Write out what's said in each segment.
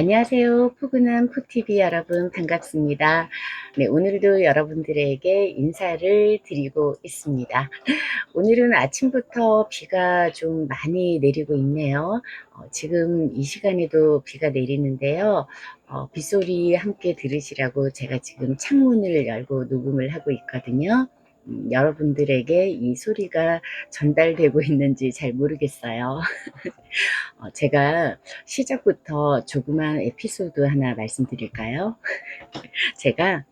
안녕하세요. 푸근한 푸TV 여러분 반갑습니다. 네, 오늘도 여러분들에게 인사를 드리고 있습니다. 오늘은 아침부터 비가 좀 많이 내리고 있네요. 어, 지금 이 시간에도 비가 내리는데요. 어, 빗소리 함께 들으시라고 제가 지금 창문을 열고 녹음을 하고 있거든요. 음, 여러분들에게 이 소리가 전달되고 있는지 잘 모르겠어요. 어, 제가 시작부터 조그만 에피소드 하나 말씀드릴까요? 제가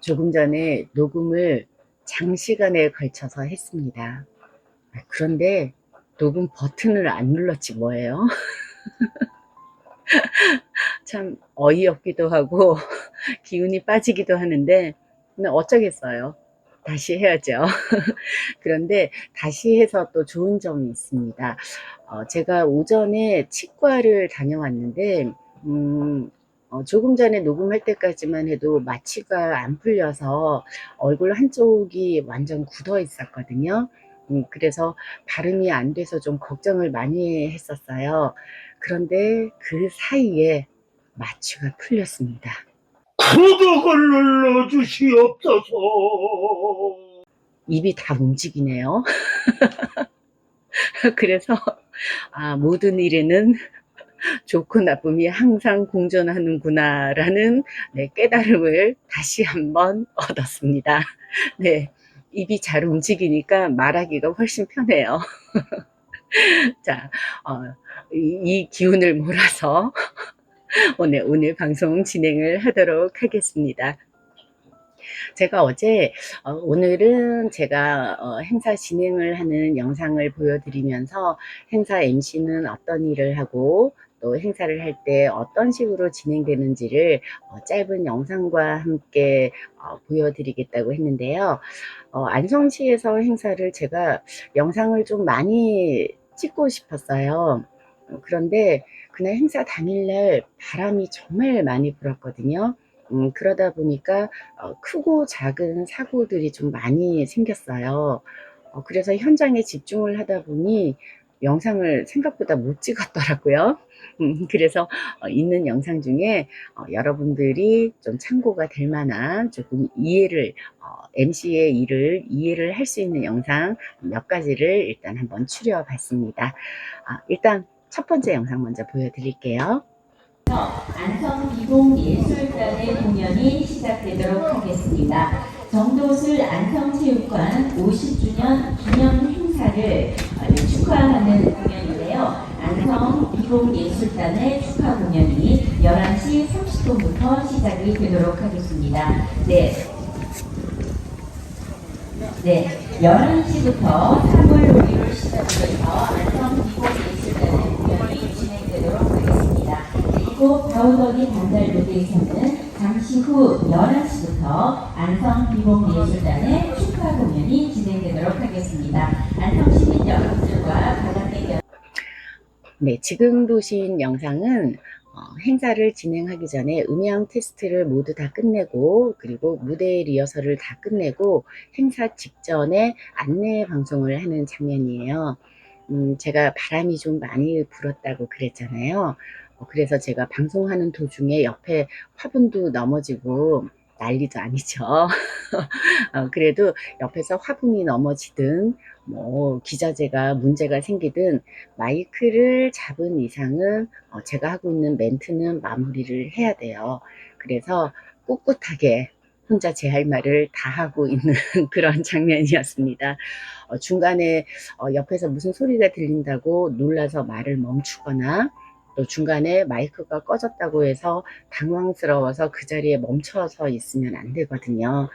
조금 전에 녹음을 장시간에 걸쳐서 했습니다. 아, 그런데 녹음 버튼을 안 눌렀지 뭐예요? 참 어이없기도 하고 기운이 빠지기도 하는데 어쩌겠어요. 다시 해야죠. 그런데 다시 해서 또 좋은 점이 있습니다. 어, 제가 오전에 치과를 다녀왔는데, 음, 어, 조금 전에 녹음할 때까지만 해도 마취가 안 풀려서 얼굴 한쪽이 완전 굳어 있었거든요. 음, 그래서 발음이 안 돼서 좀 걱정을 많이 했었어요. 그런데 그 사이에 마취가 풀렸습니다. 구독을 눌러주시옵소서. 입이 다 움직이네요. 그래서 아, 모든 일에는 좋고 나쁨이 항상 공존하는구나라는 네, 깨달음을 다시 한번 얻었습니다. 네, 입이 잘 움직이니까 말하기가 훨씬 편해요. 자, 어, 이, 이 기운을 몰아서 오늘 오늘 방송 진행을 하도록 하겠습니다. 제가 어제 어, 오늘은 제가 어, 행사 진행을 하는 영상을 보여드리면서 행사 MC는 어떤 일을 하고 또 행사를 할 때 어떤 식으로 진행되는지를 어, 짧은 영상과 함께 어, 보여드리겠다고 했는데요. 어, 안성시에서 행사를 제가 영상을 좀 많이 찍고 싶었어요. 어, 그런데 그날 행사 당일날 바람이 정말 많이 불었거든요. 음, 그러다 보니까 어, 크고 작은 사고들이 좀 많이 생겼어요. 어, 그래서 현장에 집중을 하다 보니 영상을 생각보다 못 찍었더라고요. 음, 그래서 어, 있는 영상 중에 어, 여러분들이 좀 참고가 될 만한 조금 이해를 어, MC의 일을 이해를 할 수 있는 영상 몇 가지를 일단 한번 추려 봤습니다. 아, 일단 첫 번째 영상 먼저 보여드릴게요. 안성기공예술단의 공연이 시작되도록 하겠습니다. 정도술 안성체육관 50주년 기념 행사를 어, 축하하는 공연인데요. 안성기공예술단의 축하 공연이 11시 30분부터 시작이 되도록 하겠습니다. 네. 네, 11시부터 3월 5일을 시작으로 해서 안성기공예술단의 진행되도록 하겠습니다. 그리고 바우더기 단달 무대에서는 잠시 후 11시부터 안성비공예술단의 축하 공연이 진행되도록 하겠습니다. 안성 시민 여러분들과 바닷대 여 네, 지금 보신 영상은 어, 행사를 진행하기 전에 음향 테스트를 모두 다 끝내고 그리고 무대 리허설을 다 끝내고 행사 직전에 안내 방송을 하는 장면이에요. 음, 제가 바람이 좀 많이 불었다고 그랬잖아요. 어, 그래서 제가 방송하는 도중에 옆에 화분도 넘어지고 난리도 아니죠. 어, 그래도 옆에서 화분이 넘어지든 뭐 기자재가 문제가 생기든 마이크를 잡은 이상은 어, 제가 하고 있는 멘트는 마무리를 해야 돼요. 그래서 꿋꿋하게 혼자 제 할 말을 다 하고 있는 그런 장면이었습니다. 어, 중간에 어, 옆에서 무슨 소리가 들린다고 놀라서 말을 멈추거나 또 중간에 마이크가 꺼졌다고 해서 당황스러워서 그 자리에 멈춰서 있으면 안 되거든요.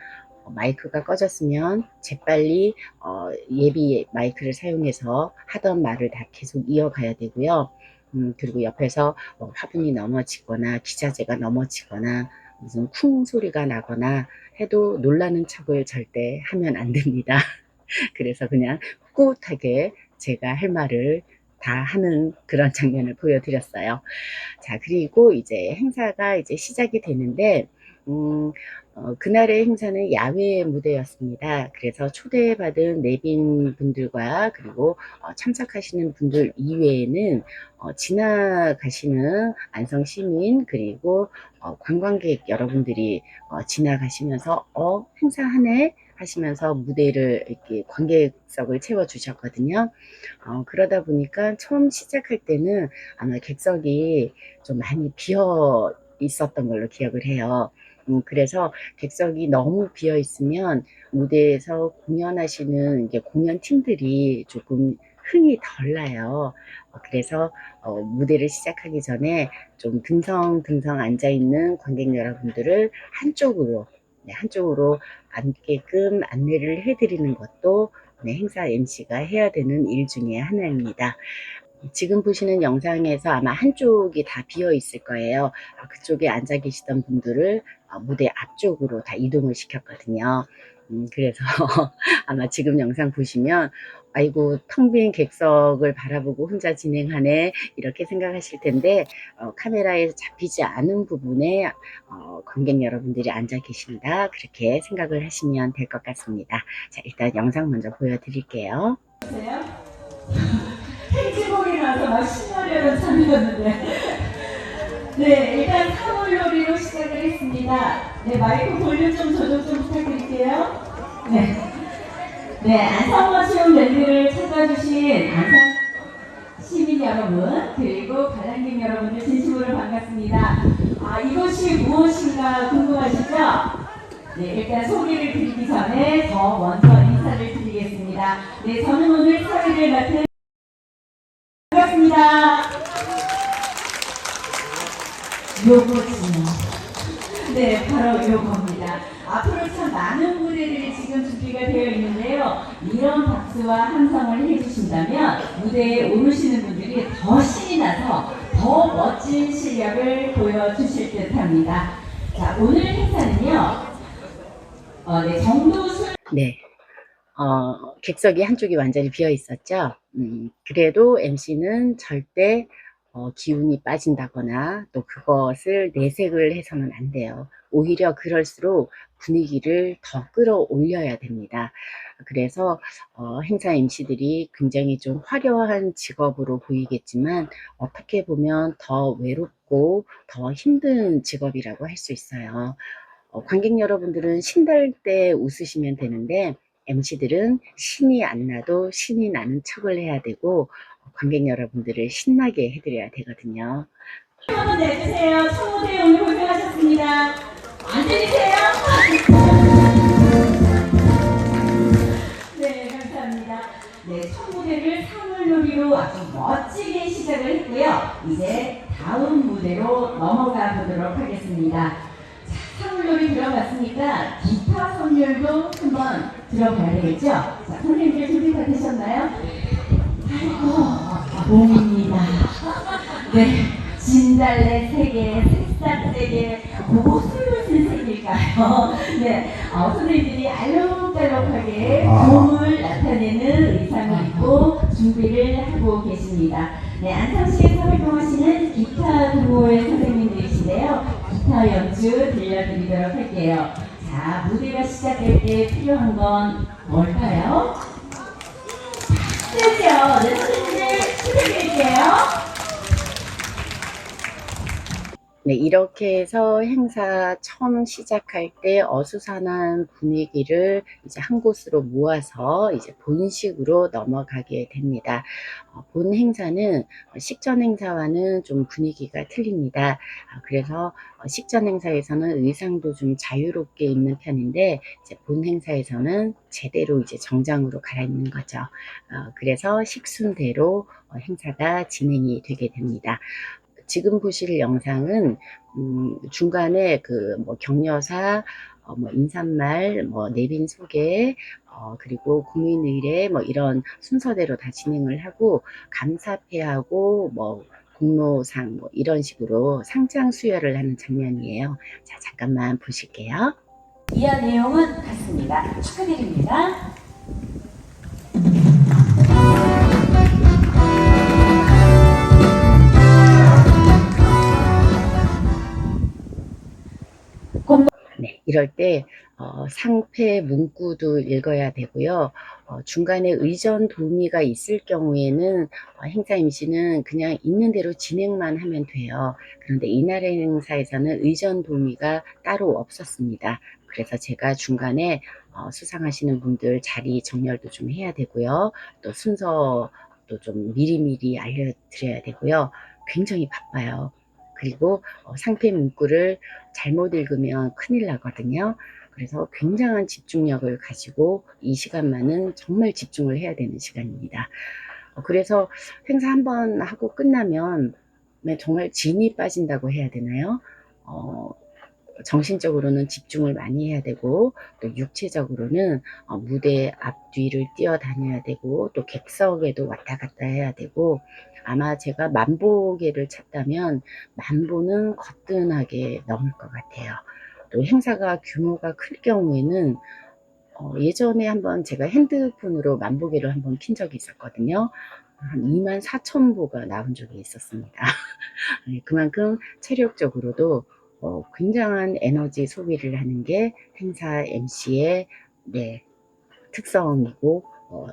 어, 마이크가 꺼졌으면 재빨리 어, 예비 마이크를 사용해서 하던 말을 다 계속 이어가야 되고요. 음, 그리고 옆에서 뭐 화분이 넘어지거나 기자재가 넘어지거나 무슨 쿵 소리가 나거나 해도 놀라는 척을 절대 하면 안 됩니다. 그래서 그냥 꿋꿋하게 제가 할 말을 다 하는 그런 장면을 보여드렸어요. 자, 그리고 이제 행사가 이제 시작이 되는데, 음, 어, 그날의 행사는 야외 무대였습니다. 그래서 초대받은 내빈 분들과 그리고 어, 참석하시는 분들 이외에는 어, 지나가시는 안성 시민 그리고 어, 관광객 여러분들이 어, 지나가시면서 어 행사하네 하시면서 무대를 이렇게 관객석을 채워 주셨거든요. 어, 그러다 보니까 처음 시작할 때는 아마 객석이 좀 많이 비어 있었던 걸로 기억을 해요. 음, 그래서 객석이 너무 비어 있으면 무대에서 공연하시는 이제 공연 팀들이 조금 흥이 덜 나요. 어, 그래서 어, 무대를 시작하기 전에 좀 듬성듬성 앉아 있는 관객 여러분들을 한쪽으로 네, 한쪽으로 앉게끔 안내를 해드리는 것도 네, 행사 MC가 해야 되는 일 중에 하나입니다. 지금 보시는 영상에서 아마 한쪽이 다 비어 있을 거예요. 아, 그쪽에 앉아 계시던 분들을 어, 무대 앞쪽으로 다 이동을 시켰거든요. 음, 그래서 아마 지금 영상 보시면 아이고 텅 빈 객석을 바라보고 혼자 진행하네 이렇게 생각하실 텐데 어, 카메라에 잡히지 않은 부분에 어, 관객 여러분들이 앉아 계신다 그렇게 생각을 하시면 될 것 같습니다. 자 일단 영상 먼저 보여드릴게요. 나서 막 신나려는 참이었는데. 네, 일단 사물놀이로 시작을 했습니다. 네, 마이크 볼륨 좀 조정 좀 부탁드릴게요. 네. 네, 안성맞춤 랜드를 찾아주신 안성 시민 여러분, 그리고 관람객 여러분들 진심으로 반갑습니다. 아, 이것이 무엇인가 궁금하시죠? 네, 일단 소개를 드리기 전에 저 먼저 인사를 드리겠습니다. 네, 저는 오늘 사회를 맡은. 요거지요. 네, 바로 요겁니다. 앞으로 참 많은 무대들이 지금 준비가 되어 있는데요. 이런 박수와 함성을 해주신다면 무대에 오르시는 분들이 더 신이 나서 더 멋진 실력을 보여주실 듯 합니다. 자, 오늘 행사는요. 어, 네, 정도술 네. 어, 객석이 한쪽이 완전히 비어 있었죠. 음, 그래도 MC는 절대 어, 기운이 빠진다거나 또 그것을 내색을 해서는 안 돼요. 오히려 그럴수록 분위기를 더 끌어올려야 됩니다. 그래서 어, 행사 MC들이 굉장히 좀 화려한 직업으로 보이겠지만 어떻게 보면 더 외롭고 더 힘든 직업이라고 할 수 있어요. 어, 관객 여러분들은 신날 때 웃으시면 되는데 MC들은 신이 안 나도 신이 나는 척을 해야 되고 어, 관객 여러분들을 신나게 해드려야 되거든요. 한번 내주세요. 청무대 오늘 고생하셨습니다. 안 들리세요? 네, 감사합니다. 네, 청무대를 사물놀이로 아주 멋지게 시작을 했고요. 이제 다음 무대로 넘어가 보도록 하겠습니다. 자, 사물놀이 들어봤으니까 기타 선율도 한번 들어봐야 되겠죠? 자, 선생님들 준비 다 되셨나요? 아이고, 봄입니다. 네, 진달래 세 개, 새싹 세 개, 무슨 무슨 색일까요? 네, 어, 선생님들이 알록달록하게 봄을 나타내는 의상을 입고 준비를 하고 계십니다. 네, 안성시에서 활동하시는 기타 동호회 선생님들이신데요. 기타 연주 들려드리도록 할게요. 자, 무대가 시작될 때 필요한 건 뭘까요? 뜨죠? 네, 선생님들 부탁드릴게요. 네, 이렇게 해서 행사 처음 시작할 때 어수선한 분위기를 이제 한 곳으로 모아서 이제 본식으로 넘어가게 됩니다. 어, 본 행사는 식전 행사와는 좀 분위기가 틀립니다. 아, 그래서 어, 식전 행사에서는 의상도 좀 자유롭게 입는 편인데 이제 본 행사에서는 제대로 이제 정장으로 갈아입는 거죠. 어, 그래서 식순대로 어, 행사가 진행이 되게 됩니다. 지금 보실 영상은 음, 중간에 그 뭐 격려사, 어, 뭐 인사말, 뭐 내빈 소개, 어, 그리고 국민의례 뭐 이런 순서대로 다 진행을 하고 감사패하고 뭐 공로상 뭐 이런 식으로 상장 수여를 하는 장면이에요. 자 잠깐만 보실게요. 이하 내용은 같습니다. 축하드립니다. 이럴 때 어, 상패 문구도 읽어야 되고요. 어, 중간에 의전 도미가 있을 경우에는 어, 행사 MC는 그냥 있는 대로 진행만 하면 돼요. 그런데 이날 행사에서는 의전 도미가 따로 없었습니다. 그래서 제가 중간에 어, 수상하시는 분들 자리 정렬도 좀 해야 되고요. 또 순서도 좀 미리미리 알려드려야 되고요. 굉장히 바빠요. 그리고 어, 상패 문구를 잘못 읽으면 큰일 나거든요. 그래서 굉장한 집중력을 가지고 이 시간만은 정말 집중을 해야 되는 시간입니다. 어, 그래서 행사 한 번 하고 끝나면 네, 정말 진이 빠진다고 해야 되나요? 어, 정신적으로는 집중을 많이 해야 되고 또 육체적으로는 어, 무대 앞뒤를 뛰어다녀야 되고 또 객석에도 왔다 갔다 해야 되고 아마 제가 만보계를 찾다면 만보는 거뜬하게 넘을 것 같아요. 또 행사가 규모가 클 경우에는 어, 예전에 한번 제가 핸드폰으로 만보계를 한번 킨 적이 있었거든요. 한 2만 4천 보가 나온 적이 있었습니다. 네, 그만큼 체력적으로도 어, 굉장한 에너지 소비를 하는 게 행사 MC의 네, 특성이고 어,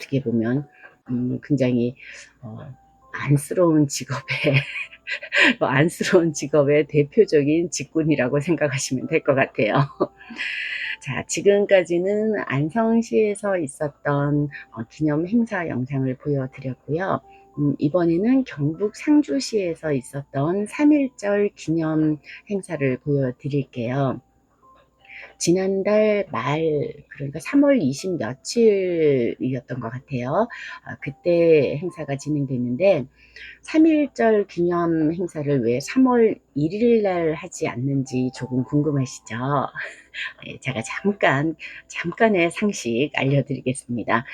떻게 보면 음, 굉장히 어, 안쓰러운 직업의 뭐 안쓰러운 직업의 대표적인 직군이라고 생각하시면 될 것 같아요. 자, 지금까지는 안성시에서 있었던 어, 기념 행사 영상을 보여드렸고요. 음, 이번에는 경북 상주시에서 있었던 3.1절 기념 행사를 보여드릴게요. 지난달 말, 그러니까 3월 20 며칠이었던 것 같아요. 아, 그때 행사가 진행됐는데, 3.1절 기념 행사를 왜 3월 1일 날 하지 않는지 조금 궁금하시죠? 네, 제가 잠깐, 잠깐의 상식 알려드리겠습니다.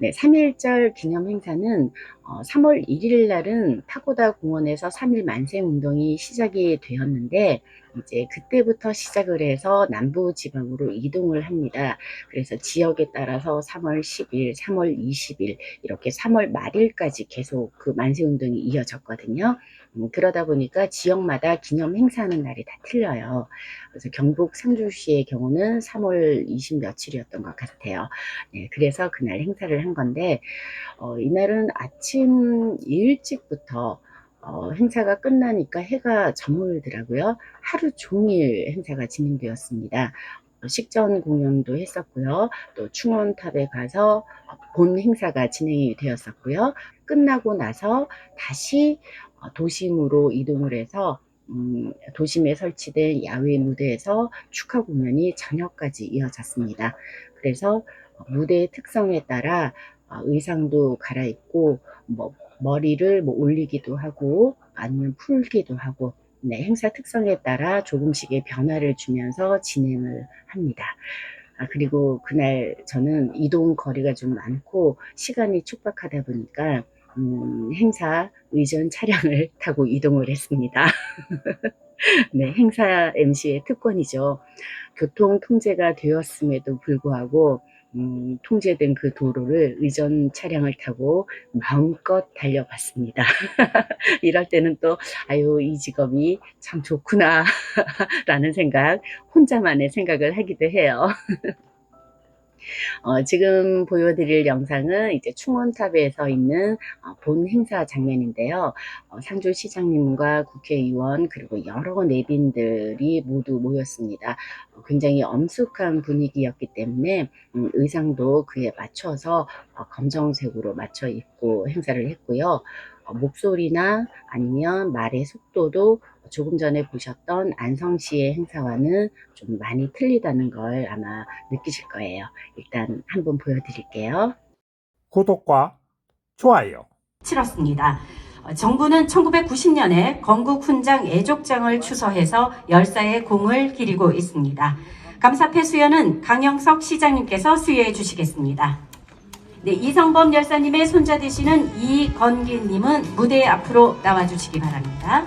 네, 3.1절 기념 행사는 어, 3월 1일 날은 파고다 공원에서 3일 만세 운동이 시작이 되었는데, 이제 그때부터 시작을 해서 남부 지방으로 이동을 합니다. 그래서 지역에 따라서 3월 10일, 3월 20일 이렇게 3월 말일까지 계속 그 만세 운동이 이어졌거든요. 음, 그러다 보니까 지역마다 기념 행사하는 날이 다 틀려요. 그래서 경북 상주시의 경우는 3월 20 며칠이었던 것 같아요. 네, 그래서 그날 행사를 한 건데 어, 이날은 아침 일찍부터 어, 행사가 끝나니까 해가 저물더라고요. 하루 종일 행사가 진행되었습니다. 어, 식전 공연도 했었고요. 또 충원탑에 가서 본 행사가 진행이 되었었고요. 끝나고 나서 다시 어, 도심으로 이동을 해서 음, 도심에 설치된 야외 무대에서 축하 공연이 저녁까지 이어졌습니다. 그래서 무대의 특성에 따라 어, 의상도 갈아입고 뭐 머리를 뭐 올리기도 하고 아니면 풀기도 하고 네, 행사 특성에 따라 조금씩의 변화를 주면서 진행을 합니다. 아, 그리고 그날 저는 이동 거리가 좀 많고 시간이 촉박하다 보니까 음, 행사 의전 차량을 타고 이동을 했습니다. 네, 행사 MC의 특권이죠. 교통 통제가 되었음에도 불구하고 음, 통제된 그 도로를 의전 차량을 타고 마음껏 달려봤습니다. 이럴 때는 또, 아유, 이 직업이 참 좋구나, 라는 생각, 혼자만의 생각을 하기도 해요. 어, 지금 보여드릴 영상은 이제 충원탑에서 있는 어, 본 행사 장면인데요. 어, 상주 시장님과 국회의원 그리고 여러 내빈들이 모두 모였습니다. 어, 굉장히 엄숙한 분위기였기 때문에 음, 의상도 그에 맞춰서 어, 검정색으로 맞춰 입고 행사를 했고요. 어, 목소리나 아니면 말의 속도도 조금 전에 보셨던 안성시의 행사와는 좀 많이 틀리다는 걸 아마 느끼실 거예요. 일단 한번 보여드릴게요. 구독과 좋아요. 치렀습니다. 어, 정부는 1990년에 건국 훈장 애족장을 추서해서 열사의 공을 기리고 있습니다. 감사패 수여는 강영석 시장님께서 수여해 주시겠습니다. 네, 이성범 열사님의 손자 되시는 이건기님은 무대 앞으로 나와 주시기 바랍니다.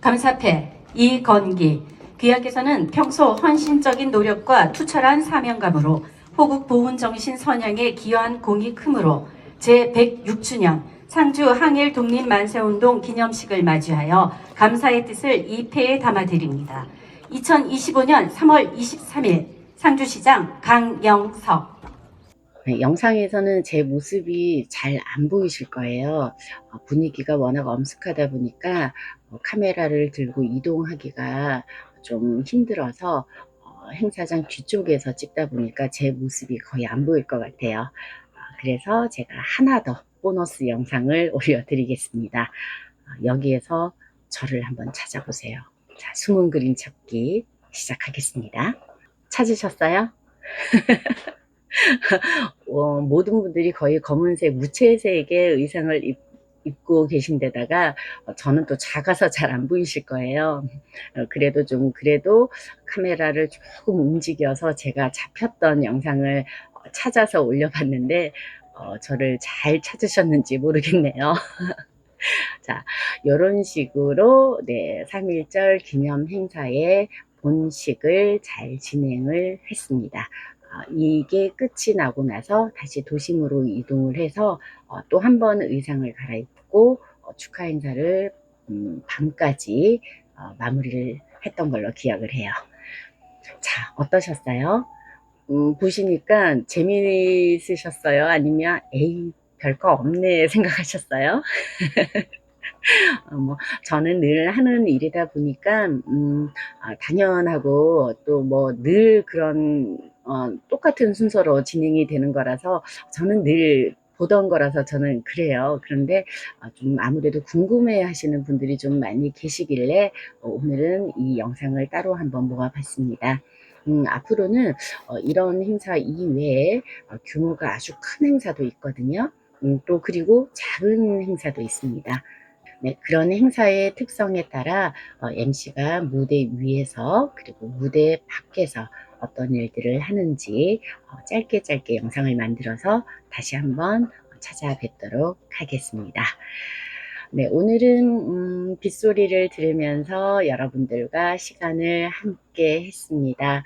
감사패 이건기 귀하께서는 평소 헌신적인 노력과 투철한 사명감으로 호국 보훈 정신 선양에 기여한 공이 크므로 제106주년 상주 항일 독립 만세운동 기념식을 맞이하여 감사의 뜻을 이 패에 담아드립니다. 2025년 3월 23일 상주시장 강영석 네, 영상에서는 제 모습이 잘 안 보이실 거예요. 어, 분위기가 워낙 엄숙하다 보니까 어, 카메라를 들고 이동하기가 좀 힘들어서 어, 행사장 뒤쪽에서 찍다 보니까 제 모습이 거의 안 보일 것 같아요. 어, 그래서 제가 하나 더 보너스 영상을 올려드리겠습니다. 어, 여기에서 저를 한번 찾아보세요. 자, 숨은 그림 찾기 시작하겠습니다. 찾으셨어요? 어, 모든 분들이 거의 검은색 무채색의 의상을 입, 입고 계신 데다가 어, 저는 또 작아서 잘 안 보이실 거예요. 어, 그래도 좀 그래도 카메라를 조금 움직여서 제가 잡혔던 영상을 어, 찾아서 올려봤는데 어, 저를 잘 찾으셨는지 모르겠네요. 자, 이런 식으로 네, 3.1절 기념 행사의 본식을 잘 진행을 했습니다. 어, 이게 끝이 나고 나서 다시 도심으로 이동을 해서 어, 또한 번 의상을 갈아입고 어, 축하 행사를 음, 밤까지 어, 마무리를 했던 걸로 기억을 해요. 자, 어떠셨어요? 음, 보시니까 재미있으셨어요? 아니면 에이 별거 없네 생각하셨어요? 어, 뭐 저는 늘 하는 일이다 보니까 음, 아, 당연하고 또 뭐 늘 그런 어, 똑같은 순서로 진행이 되는 거라서 저는 늘 보던 거라서 저는 그래요. 그런데 어, 좀 아무래도 궁금해 하시는 분들이 좀 많이 계시길래 어, 오늘은 이 영상을 따로 한번 모아봤습니다. 음, 앞으로는 어, 이런 행사 이외에 어, 규모가 아주 큰 행사도 있거든요. 음, 또 그리고 작은 행사도 있습니다. 네, 그런 행사의 특성에 따라 MC가 무대 위에서 그리고 무대 밖에서 어떤 일들을 하는지 어, 짧게 짧게 영상을 만들어서 다시 한번 찾아뵙도록 하겠습니다. 네, 오늘은 음, 빗소리를 들으면서 여러분들과 시간을 함께 했습니다.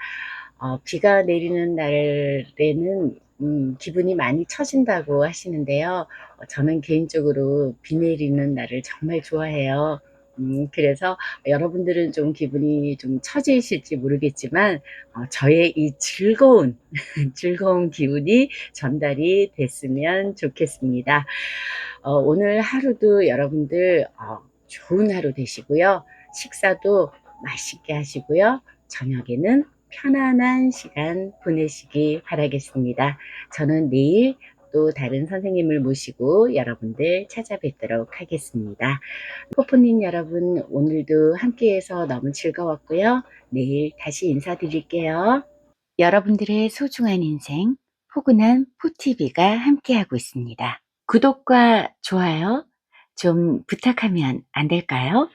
어, 비가 내리는 날에는 음, 기분이 많이 처진다고 하시는데요. 어, 저는 개인적으로 비 내리는 날을 정말 좋아해요. 음, 그래서 여러분들은 좀 기분이 좀 처지실지 모르겠지만, 어, 저의 이 즐거운, 즐거운 기운이 전달이 됐으면 좋겠습니다. 어, 오늘 하루도 여러분들, 어, 좋은 하루 되시고요. 식사도 맛있게 하시고요. 저녁에는 편안한 시간 보내시기 바라겠습니다. 저는 내일 또 다른 선생님을 모시고 여러분들 찾아뵙도록 하겠습니다. 포포님 여러분 오늘도 함께해서 너무 즐거웠고요. 내일 다시 인사드릴게요. 여러분들의 소중한 인생 포근한 포TV가 함께하고 있습니다. 구독과 좋아요 좀 부탁하면 안 될까요?